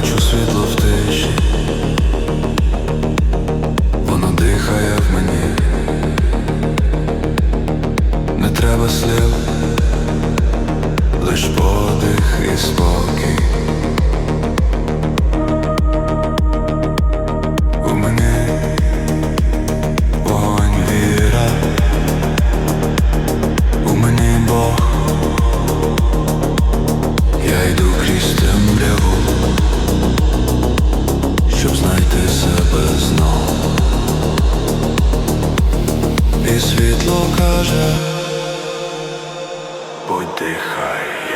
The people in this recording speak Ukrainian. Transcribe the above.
бачу світло в тиші, воно дихає в мені, не треба слів, лиш подих і спокій. Світло каже, будь дихай.